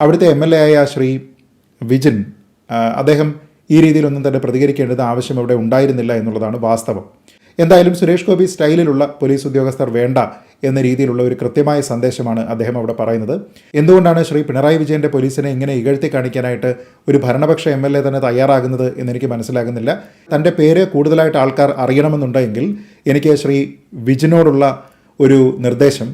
അവിടുത്തെ M L A ആയ ശ്രീ വിജിൻ അദ്ദേഹം ഈ രീതിയിലൊന്നും തന്നെ പ്രതികരിക്കേണ്ടത് ആവശ്യം അവിടെ ഉണ്ടായിരുന്നില്ല എന്നുള്ളതാണ് വാസ്തവം. എന്തായാലും സുരേഷ് ഗോപി സ്റ്റൈലിലുള്ള പോലീസ് ഉദ്യോഗസ്ഥർ വേണ്ട എന്ന രീതിയിലുള്ള ഒരു കൃത്യമായ സന്ദേശമാണ് അദ്ദേഹം അവിടെ പറയുന്നത്. എന്തുകൊണ്ടാണ് ശ്രീ പിണറായി വിജയന്റെ പോലീസിനെ ഇങ്ങനെ ഇകഴ്ത്തി കാണിക്കാനായിട്ട് ഒരു ഭരണപക്ഷ എം എൽ എ തന്നെ തയ്യാറാകുന്നത് എന്നെനിക്ക് മനസ്സിലാകുന്നില്ല. തന്റെ പേര് കൂടുതലായിട്ട് ആൾക്കാർ അറിയണമെന്നുണ്ടെങ്കിൽ എനിക്ക് ശ്രീ വിജിനോടുള്ള ഒരു നിർദ്ദേശം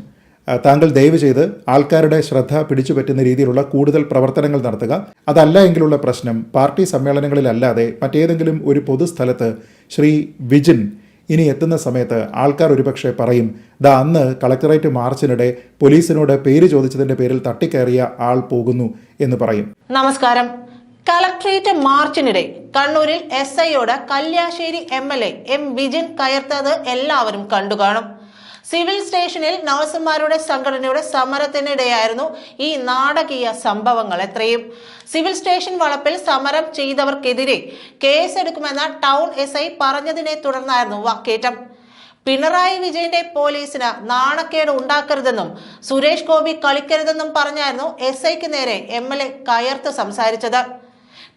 താങ്കൾ ദയവ് ചെയ്ത് ആൾക്കാരുടെ ശ്രദ്ധ പിടിച്ചു പറ്റുന്ന രീതിയിലുള്ള കൂടുതൽ പ്രവർത്തനങ്ങൾ നടത്തുക. അതല്ല എങ്കിലുള്ള പ്രശ്നം. പാർട്ടി സമ്മേളനങ്ങളിലല്ലാതെ മറ്റേതെങ്കിലും ഒരു പൊതുസ്ഥലത്ത് ശ്രീ വിജിൻ ഇനി എത്തുന്ന സമയത്ത് ആൾക്കാർ ഒരുപക്ഷെ പറയും ദ അന്ന് കളക്ടറേറ്റ് മാർച്ചിനിടെ പോലീസിനോട് പേര് ചോദിച്ചതിന്റെ പേരിൽ തട്ടിക്കയറിയ ആൾ പോകുന്നു എന്ന് പറയും. നമസ്കാരം. കളക്ട്രേറ്റ് മാർച്ചിനിടെ കണ്ണൂരിൽ S ഐയോട് Kalliasseri M L A M Vijin കയർത്തത് എല്ലാവരും കണ്ടു കാണും. സിവിൽ സ്റ്റേഷനിൽ നഴ്സുമാരുടെ സംഘടനയുടെ സമരത്തിനിടെയായിരുന്നു ഈ നാടകീയ സംഭവങ്ങൾ. എത്രയും സിവിൽ സ്റ്റേഷൻ വളപ്പിൽ സമരം ചെയ്തവർക്കെതിരെ കേസെടുക്കുമെന്ന ടൗൺ എസ് ഐ പറഞ്ഞതിനെ തുടർന്നായിരുന്നു വാക്കേറ്റം. പിണറായി വിജയന്റെ പോലീസിന് നാണക്കേട് ഉണ്ടാക്കരുതെന്നും സുരേഷ് ഗോപി കളിക്കരുതെന്നും പറഞ്ഞായിരുന്നു എസ് ഐക്ക് നേരെ എം എൽ എ കയർത്ത് സംസാരിച്ചത്.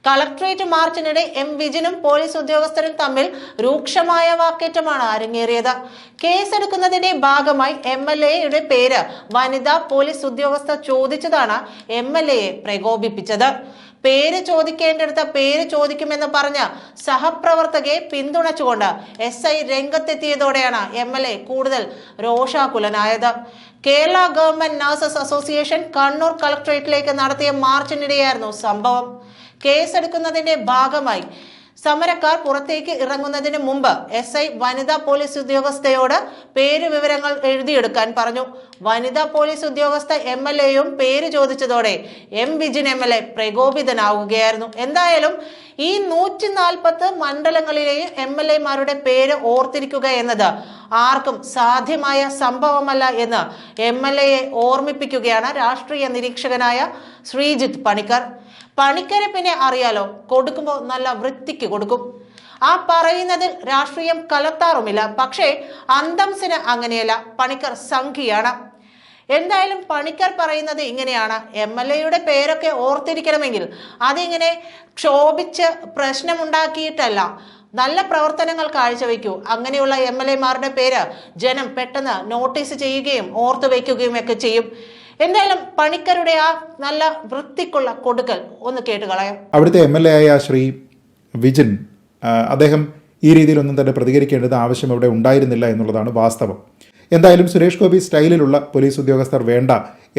കളക്ട്രേറ്റ് മാർച്ചിനിടെ എം വിജിനും പോലീസ് ഉദ്യോഗസ്ഥരും തമ്മിൽ രൂക്ഷമായ വാക്കേറ്റമാണ് അരങ്ങേറിയത്. കേസെടുക്കുന്നതിന്റെ ഭാഗമായി എം എൽ എയുടെ പേര് വനിതാ പോലീസ് ഉദ്യോഗസ്ഥ ചോദിച്ചതാണ് എം എൽ എയെ പ്രകോപിപ്പിച്ചത്. പേര് ചോദിക്കേണ്ടടുത്ത പേര് ചോദിക്കുമെന്ന് പറഞ്ഞ സഹപ്രവർത്തകയെ പിന്തുണച്ചുകൊണ്ട് എസ് ഐ രംഗത്തെത്തിയതോടെയാണ് എം എൽ എ കൂടുതൽ രോഷാകുലനായത്. Kerala government nurses association Kannur കളക്ടറേറ്റിലേക്ക് നടത്തിയ മാർച്ചിനിടെയായിരുന്നു സംഭവം. കേസെടുക്കുന്നതിന്റെ ഭാഗമായി സമരക്കാർ പുറത്തേക്ക് ഇറങ്ങുന്നതിന് മുമ്പ് എസ് ഐ വനിതാ പോലീസ് ഉദ്യോഗസ്ഥയോട് പേര് വിവരങ്ങൾ എഴുതിയെടുക്കാൻ പറഞ്ഞു. വനിതാ പോലീസ് ഉദ്യോഗസ്ഥ എം എൽ എയും പേര് ചോദിച്ചതോടെ M Vijin M L A പ്രകോപിതനാവുകയായിരുന്നു. എന്തായാലും ഈ നൂറ്റി നാൽപ്പത്ത് മണ്ഡലങ്ങളിലെയും എം എൽ എമാരുടെ പേര് ഓർത്തിരിക്കുക എന്നത് ആർക്കും സാധ്യമായ സംഭവമല്ല എന്ന് എം എൽ എയെ ഓർമ്മിപ്പിക്കുകയാണ് രാഷ്ട്രീയ നിരീക്ഷകനായ ശ്രീജിത്ത് പണിക്കർ. പണിക്കരെ പിന്നെ അറിയാലോ. കൊടുക്കുമ്പോൾ നല്ല വൃത്തിക്ക് കൊടുക്കും. ആ പറയുന്നതിൽ രാഷ്ട്രീയം കലർത്താറുമില്ല. പക്ഷേ അന്തംസിന് അങ്ങനെയല്ല. പണിക്കർ സംഖ്യയാണ്. എന്തായാലും പണിക്കർ പറയുന്നത് ഇങ്ങനെയാണ്. എം എൽ എയുടെ പേരൊക്കെ ഓർത്തിരിക്കണമെങ്കിൽ അതിങ്ങനെ ക്ഷോഭിച്ച് പ്രശ്നമുണ്ടാക്കിയിട്ടല്ല. നല്ല പ്രവർത്തനങ്ങൾ കാഴ്ചവെക്കൂ അങ്ങനെയുള്ള എം എൽ എമാരുടെ പേര് ജനം പെട്ടെന്ന് നോട്ടീസ് ചെയ്യുകയും ഓർത്തു വയ്ക്കുകയും ഒക്കെ ചെയ്യും. എന്തായാലും പണിക്കരുടെ ആ നല്ല വൃത്തിക്കുള്ള കൊടുക്കൽ ഒന്ന് കേട്ട് കളയാം. അവിടുത്തെ എം എൽ എ ആയ ശ്രീ വിജിൻ അദ്ദേഹം ഈ രീതിയിലൊന്നും തന്നെ പ്രതികരിക്കേണ്ടത് ആവശ്യം അവിടെ ഉണ്ടായിരുന്നില്ല എന്നുള്ളതാണ് വാസ്തവം. എന്തായാലും സുരേഷ് ഗോപി സ്റ്റൈലിലുള്ള പോലീസ് ഉദ്യോഗസ്ഥർ വേണ്ട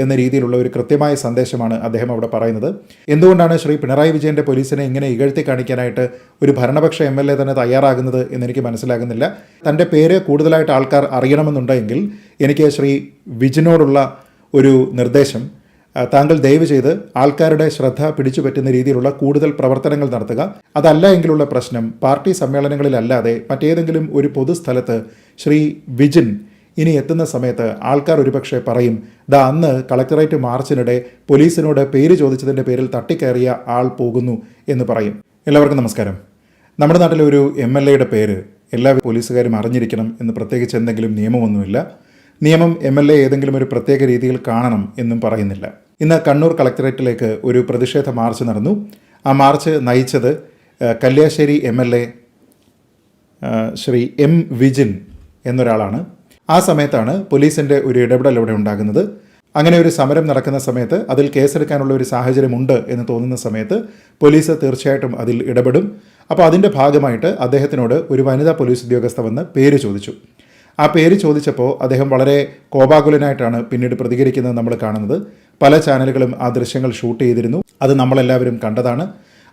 എന്ന രീതിയിലുള്ള ഒരു കൃത്യമായ സന്ദേശമാണ് അദ്ദേഹം അവിടെ പറയുന്നത്. എന്തുകൊണ്ടാണ് ശ്രീ പിണറായി വിജയന്റെ പോലീസിനെ ഇങ്ങനെ ഇകഴ്ത്തി കാണിക്കാനായിട്ട് ഒരു ഭരണപക്ഷ എം എൽ എ തന്നെ തയ്യാറാകുന്നത് എന്നെനിക്ക് മനസ്സിലാകുന്നില്ല. തന്റെ പേര് കൂടുതലായിട്ട് ആൾക്കാർ അറിയണമെന്നുണ്ടെങ്കിൽ എനിക്ക് ശ്രീ വിജിനോടുള്ള ഒരു നിർദ്ദേശം. താങ്കൾ ദയവ് ചെയ്ത് ആൾക്കാരുടെ ശ്രദ്ധ പിടിച്ചു പറ്റുന്ന രീതിയിലുള്ള കൂടുതൽ പ്രവർത്തനങ്ങൾ നടത്തുക. അതല്ല എങ്കിലുള്ള പ്രശ്നം. പാർട്ടി സമ്മേളനങ്ങളിലല്ലാതെ മറ്റേതെങ്കിലും ഒരു പൊതുസ്ഥലത്ത് ശ്രീ വിജിൻ ഇനി എത്തുന്ന സമയത്ത് ആൾക്കാർ ഒരുപക്ഷെ പറയും ദാ അന്ന് കളക്ടറേറ്റ് മാർച്ചിനിടെ പോലീസിനോട് പേര് ചോദിച്ചതിന്റെ പേരിൽ തട്ടിക്കയറിയ ആൾ പോകുന്നു എന്ന് പറയും. എല്ലാവർക്കും നമസ്കാരം. നമ്മുടെ നാട്ടിലെ ഒരു എം എൽ എയുടെ പേര് എല്ലാ പോലീസുകാരും അറിഞ്ഞിരിക്കണം എന്ന് പ്രത്യേകിച്ച് എന്തെങ്കിലും നിയമമൊന്നുമില്ല. നിയമം എം എൽ എ ഏതെങ്കിലും ഒരു പ്രത്യേക രീതിയിൽ കാണണം എന്നും പറയുന്നില്ല. ഇന്ന് കണ്ണൂർ കളക്ടറേറ്റിലേക്ക് ഒരു പ്രതിഷേധ മാർച്ച് നടന്നു. ആ മാർച്ച് നയിച്ചത് Kalliasseri M L A Shri M Vijin എന്നൊരാളാണ്. ആ സമയത്താണ് പോലീസിന്റെ ഒരു ഇടപെടൽ ഇവിടെ ഉണ്ടാകുന്നത്. അങ്ങനെ ഒരു സമരം നടക്കുന്ന സമയത്ത് അതിൽ കേസെടുക്കാനുള്ള ഒരു സാഹചര്യമുണ്ട് എന്ന് തോന്നുന്ന സമയത്ത് പോലീസ് തീർച്ചയായിട്ടും അതിൽ ഇടപെടും. അപ്പോൾ അതിന്റെ ഭാഗമായിട്ട് അദ്ദേഹത്തിനോട് ഒരു വനിതാ പോലീസ് ഉദ്യോഗസ്ഥ വന്ന് പേര് ചോദിച്ചു. ആ പേര് ചോദിച്ചപ്പോൾ അദ്ദേഹം വളരെ കോപാകുലനായിട്ടാണ് പിന്നീട് പ്രതികരിക്കുന്നത് നമ്മൾ കാണുന്നത്. പല ചാനലുകളും ആ ദൃശ്യങ്ങൾ ഷൂട്ട് ചെയ്തിരുന്നു. അത് നമ്മളെല്ലാവരും കണ്ടതാണ്.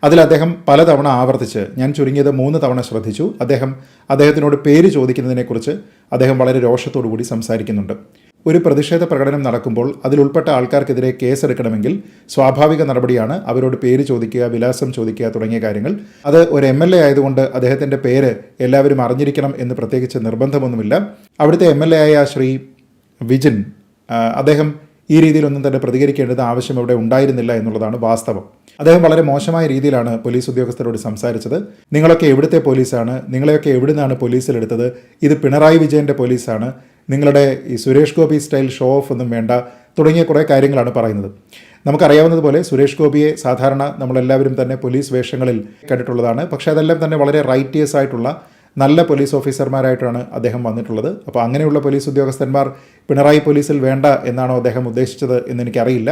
അതിൽ അദ്ദേഹം പലതവണ ആവർത്തിച്ച് ഞാൻ ചുരുങ്ങിയത് മൂന്ന് തവണ ശ്രദ്ധിച്ചു. അദ്ദേഹം അദ്ദേഹത്തിനോട് പേര് ചോദിക്കുന്നതിനെക്കുറിച്ച് അദ്ദേഹം വളരെ രോഷത്തോടു കൂടി സംസാരിക്കുന്നുണ്ട്. ഒരു പ്രതിഷേധ പ്രകടനം നടക്കുമ്പോൾ അതിൽ ഉൾപ്പെട്ട ആൾക്കാർക്കെതിരെ കേസെടുക്കണമെങ്കിൽ സ്വാഭാവിക നടപടിയാണ് അവരോട് പേര് ചോദിക്കുക വിലാസം ചോദിക്കുക തുടങ്ങിയ കാര്യങ്ങൾ. അത് ഒരു എം എൽ എ ആയതുകൊണ്ട് അദ്ദേഹത്തിന്റെ പേര് എല്ലാവരും അറിഞ്ഞിരിക്കണം എന്ന് പ്രത്യേകിച്ച് നിർബന്ധമൊന്നുമില്ല. അവിടുത്തെ എം എൽ എ ആയ ശ്രീ വിജിൻ അദ്ദേഹം ഈ രീതിയിലൊന്നും തന്നെ പ്രതികരിക്കേണ്ടത് ആവശ്യം ഇവിടെ ഉണ്ടായിരുന്നില്ല എന്നുള്ളതാണ് വാസ്തവം. അദ്ദേഹം വളരെ മോശമായ രീതിയിലാണ് പോലീസ് ഉദ്യോഗസ്ഥരോട് സംസാരിച്ചത്. നിങ്ങളൊക്കെ എവിടുത്തെ പോലീസാണ്? നിങ്ങളെയൊക്കെ എവിടുന്നാണ് പോലീസിലെടുത്തത്? ഇത് പിണറായി വിജയന്റെ പോലീസാണ്. നിങ്ങളുടെ ഈ Suresh Gopi style show off ഒന്നും വേണ്ട തുടങ്ങിയ കുറേ കാര്യങ്ങളാണ് പറയുന്നത്. നമുക്കറിയാവുന്നതുപോലെ സുരേഷ് ഗോപിയെ സാധാരണ നമ്മളെല്ലാവരും തന്നെ പോലീസ് വേഷങ്ങളിൽ കണ്ടിട്ടുള്ളതാണ്. പക്ഷേ അതെല്ലാം തന്നെ വളരെ റൈറ്റിയസ് ആയിട്ടുള്ള നല്ല പോലീസ് ഓഫീസർമാരായിട്ടാണ് അദ്ദേഹം വന്നിട്ടുള്ളത്. അപ്പോൾ അങ്ങനെയുള്ള പോലീസ് ഉദ്യോഗസ്ഥന്മാർ പിണറായി പോലീസിൽ വേണ്ട എന്നാണോ അദ്ദേഹം ഉദ്ദേശിച്ചത് എന്ന് എനിക്കറിയില്ല.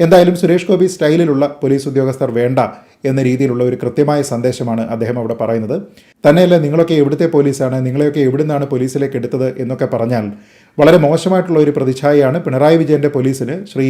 എന്തായാലും സുരേഷ് ഗോപി സ്റ്റൈലിലുള്ള പോലീസ് ഉദ്യോഗസ്ഥർ വേണ്ട എന്ന രീതിയിലുള്ള ഒരു കൃത്യമായ സന്ദേശമാണ് അദ്ദേഹം അവിടെ പറയുന്നത്. തന്നെയല്ല നിങ്ങളൊക്കെ എവിടുത്തെ പോലീസാണ് നിങ്ങളെയൊക്കെ എവിടുന്നാണ് പോലീസിലേക്ക് എടുത്തത് എന്നൊക്കെ പറഞ്ഞാൽ വളരെ മോശമായിട്ടുള്ള ഒരു പ്രതിച്ഛായയാണ് പിണറായി വിജയന്റെ പോലീസിന് ശ്രീ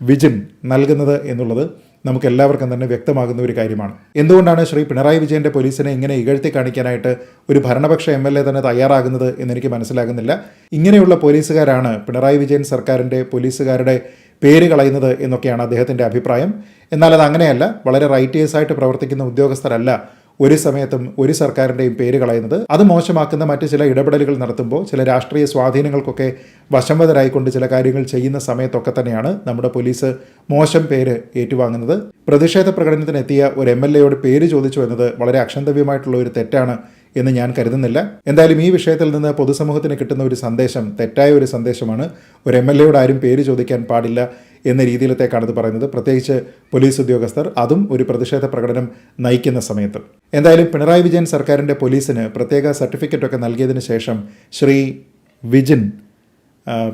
വിജിൻ നൽകുന്നത് എന്നുള്ളത് നമുക്ക് എല്ലാവർക്കും തന്നെ വ്യക്തമാകുന്ന ഒരു കാര്യമാണ്. എന്തുകൊണ്ടാണ് ശ്രീ പിണറായി വിജയന്റെ പോലീസിനെ ഇങ്ങനെ ഇകഴ്ത്തി കാണിക്കാനായിട്ട് ഒരു ഭരണപക്ഷ എം എൽ എ തന്നെ തയ്യാറാകുന്നത് എന്നെനിക്ക് മനസ്സിലാകുന്നില്ല. ഇങ്ങനെയുള്ള പോലീസുകാരാണ് പിണറായി വിജയൻ സർക്കാരിന്റെ പോലീസുകാരുടെ പേര് കളയുന്നത് എന്നൊക്കെയാണ് അദ്ദേഹത്തിന്റെ അഭിപ്രായം. എന്നാൽ അത് അങ്ങനെയല്ല വളരെ റൈറ്റേഴ്സായിട്ട് പ്രവർത്തിക്കുന്ന ഉദ്യോഗസ്ഥരല്ല ഒരു സമയത്തും ഒരു സർക്കാരിന്റെയും പേര് കളയുന്നത്. അത് മോശമാക്കുന്ന മറ്റ് ചില ഇടപെടലുകൾ നടത്തുമ്പോൾ ചില രാഷ്ട്രീയ സ്വാധീനങ്ങൾക്കൊക്കെ വശംവതരായിക്കൊണ്ട് ചില കാര്യങ്ങൾ ചെയ്യുന്ന സമയത്തൊക്കെ തന്നെയാണ് നമ്മുടെ പോലീസ് മോശം പേര് ഏറ്റുവാങ്ങുന്നത്. പ്രതിഷേധ പ്രകടനത്തിനെത്തിയ ഒരു എം എൽ എയോട് പേര് ചോദിച്ചു എന്നത് വളരെ അക്ഷന്തവ്യമായിട്ടുള്ള ഒരു തെറ്റാണ് എന്ന് ഞാൻ കരുതുന്നില്ല. എന്തായാലും ഈ വിഷയത്തിൽ നിന്ന് പൊതുസമൂഹത്തിന് കിട്ടുന്ന ഒരു സന്ദേശം തെറ്റായ ഒരു സന്ദേശമാണ്. ഒരു എം എൽ എയോട് ആരും പേര് ചോദിക്കാൻ പാടില്ല. എന്ന രീതിയിലത്തേക്കാണ് പറയുന്നത്. പ്രത്യേകിച്ച് പോലീസ് ഉദ്യോഗസ്ഥർ അതും ഒരു പ്രതിഷേധ പ്രകടനം നയിക്കുന്ന സമയത്ത്. എന്തായാലും പിണറായി വിജയൻ സർക്കാരിന്റെ പോലീസിന് പ്രത്യേക സർട്ടിഫിക്കറ്റൊക്കെ നൽകിയതിന് ശേഷം ശ്രീ വിജിൻ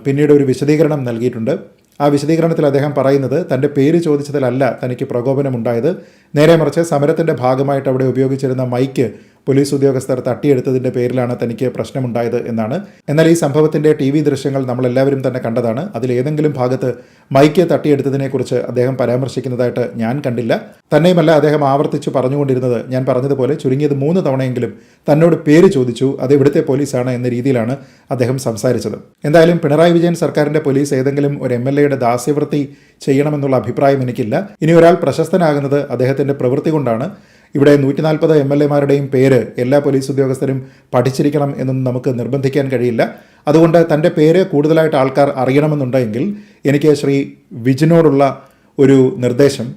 പിന്നീട് ഒരു വിശദീകരണം നൽകിയിട്ടുണ്ട്. ആ വിശദീകരണത്തിൽ അദ്ദേഹം പറയുന്നത് തന്റെ പേര് ചോദിച്ചതിലല്ല തനിക്ക് പ്രകോപനമുണ്ടായത്. നേരെ മറിച്ച് സമരത്തിന്റെ ഭാഗമായിട്ട് അവിടെ ഉപയോഗിച്ചിരുന്ന മൈക്ക് പോലീസ് ഉദ്യോഗസ്ഥർ തട്ടിയെടുത്തതിന്റെ പേരിലാണ് തനിക്ക് പ്രശ്നമുണ്ടായത് എന്നാണ്. എന്നാൽ ഈ സംഭവത്തിന്റെ ടി വി ദൃശ്യങ്ങൾ നമ്മളെല്ലാവരും തന്നെ കണ്ടതാണ്. അതിൽ ഏതെങ്കിലും ഭാഗത്ത് മൈക്ക് തട്ടിയെടുത്തതിനെക്കുറിച്ച് അദ്ദേഹം പരാമർശിക്കുന്നതായിട്ട് ഞാൻ കണ്ടില്ല. തന്നെയുമല്ല അദ്ദേഹം ആവർത്തിച്ച് പറഞ്ഞുകൊണ്ടിരുന്നത് ഞാൻ പറഞ്ഞതുപോലെ ചുരുങ്ങിയത് മൂന്ന് തവണയെങ്കിലും തന്നോട് പേര് ചോദിച്ചു. അത് ഇവിടുത്തെ പോലീസാണ് എന്ന രീതിയിലാണ് അദ്ദേഹം സംസാരിച്ചത്. എന്തായാലും പിണറായി വിജയൻ സർക്കാരിന്റെ പോലീസ് ഏതെങ്കിലും ഒരു എം എൽ എയുടെ ദാസ്യവൃത്തി ചെയ്യണമെന്നുള്ള അഭിപ്രായം എനിക്കില്ല. ഇനി ഒരാൾ പ്രശസ്തനാകുന്നത് അദ്ദേഹത്തിന്റെ പ്രവൃത്തി കൊണ്ടാണ്. ഇവിടെ നൂറ്റി നാൽപ്പത് എം എൽ എമാരുടെയും പേര് എല്ലാ പോലീസ് ഉദ്യോഗസ്ഥരും പഠിച്ചിരിക്കണം എന്നൊന്നും നമുക്ക് നിർബന്ധിക്കാൻ കഴിയില്ല. അതുകൊണ്ട് തന്റെ പേര് കൂടുതലായിട്ട് ആൾക്കാർ അറിയണമെന്നുണ്ടെങ്കിൽ എനിക്ക് ശ്രീ വിജിനോടുള്ള ഒരു നിർദ്ദേശം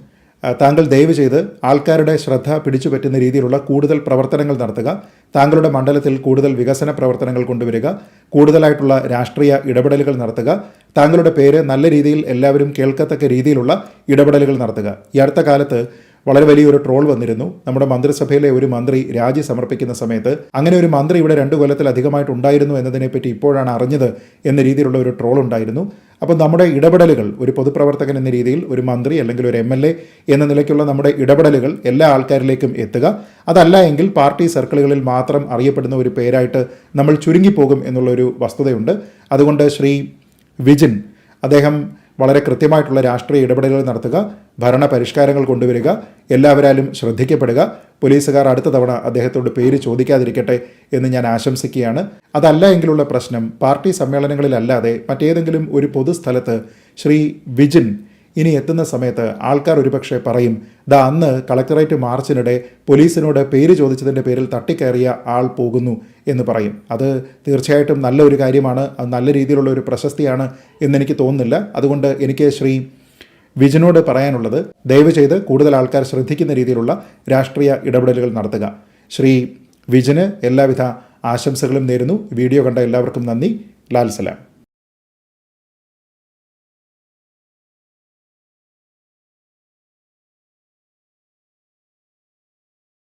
താങ്കൾ ദയവ് ചെയ്ത് ആൾക്കാരുടെ ശ്രദ്ധ പിടിച്ചു പറ്റുന്ന രീതിയിലുള്ള കൂടുതൽ പ്രവർത്തനങ്ങൾ നടത്തുക താങ്കളുടെ മണ്ഡലത്തിൽ കൂടുതൽ വികസന പ്രവർത്തനങ്ങൾ കൊണ്ടുവരിക കൂടുതലായിട്ടുള്ള രാഷ്ട്രീയ ഇടപെടലുകൾ നടത്തുക താങ്കളുടെ പേര് നല്ല രീതിയിൽ എല്ലാവരും കേൾക്കത്തക്ക രീതിയിലുള്ള ഇടപെടലുകൾ നടത്തുക. ഈ അടുത്ത കാലത്ത് വളരെ വലിയൊരു ട്രോൾ വന്നിരുന്നു. നമ്മുടെ മന്ത്രിസഭയിലെ ഒരു മന്ത്രി രാജി സമർപ്പിക്കുന്ന സമയത്ത് അങ്ങനെ ഒരു മന്ത്രി ഇവിടെ രണ്ട് കൊല്ലത്തിലധികമായിട്ട് ഉണ്ടായിരുന്നു എന്നതിനെപ്പറ്റി ഇപ്പോഴാണ് അറിഞ്ഞത് എന്ന രീതിയിലുള്ള ഒരു ട്രോൾ ഉണ്ടായിരുന്നു. അപ്പോൾ നമ്മുടെ ഇടപെടലുകൾ ഒരു പൊതുപ്രവർത്തകൻ എന്ന രീതിയിൽ ഒരു മന്ത്രി അല്ലെങ്കിൽ ഒരു എം എൽ എ എന്ന നിലയ്ക്കുള്ള നമ്മുടെ ഇടപെടലുകൾ എല്ലാ ആൾക്കാരിലേക്കും എത്തുക. അതല്ല എങ്കിൽ പാർട്ടി സർക്കിളുകളിൽ മാത്രം അറിയപ്പെടുന്ന ഒരു പേരായിട്ട് നമ്മൾ ചുരുങ്ങിപ്പോകും എന്നുള്ളൊരു വസ്തുതയുണ്ട്. അതുകൊണ്ട് ശ്രീ വിജിൻ അദ്ദേഹം വളരെ കൃത്യമായിട്ടുള്ള രാഷ്ട്രീയ ഇടപെടലുകൾ നടത്തുക ഭരണ പരിഷ്കാരങ്ങൾ കൊണ്ടുവരിക എല്ലാവരാലും ശ്രദ്ധിക്കപ്പെടുക. പോലീസുകാർ അടുത്ത തവണ അദ്ദേഹത്തോട് പേര് ചോദിക്കാതിരിക്കട്ടെ എന്ന് ഞാൻ ആശംസിക്കുകയാണ്. അതല്ല എങ്കിലുള്ള പ്രശ്നം പാർട്ടി സമ്മേളനങ്ങളിലല്ലാതെ മറ്റേതെങ്കിലും ഒരു പൊതുസ്ഥലത്ത് ശ്രീ വിജിൻ ഇനി എത്തുന്ന സമയത്ത് ആൾക്കാർ ഒരുപക്ഷെ പറയും ദാ അന്ന് കളക്ടറേറ്റ് മാർച്ചിനിടെ പോലീസിനോട് പേര് ചോദിച്ചതിന്റെ പേരിൽ തട്ടിക്കയറിയ ആൾ പോകുന്നു എന്ന് പറയും. അത് തീർച്ചയായിട്ടും നല്ലൊരു കാര്യമാണ് അത് നല്ല രീതിയിലുള്ള ഒരു പ്രശസ്തിയാണ് എന്നെനിക്ക് തോന്നുന്നില്ല. അതുകൊണ്ട് എനിക്ക് ശ്രീ വിജിനോട് പറയാനുള്ളത് ദയവ് ചെയ്ത് കൂടുതൽ ആൾക്കാർ ശ്രദ്ധിക്കുന്ന രീതിയിലുള്ള രാഷ്ട്രീയ ഇടപെടലുകൾ നടത്തുക. ശ്രീ വിജിന് എല്ലാവിധ ആശംസകളും നേരുന്നു. വീഡിയോ കണ്ട എല്ലാവർക്കും നന്ദി. ലാൽ സലാം.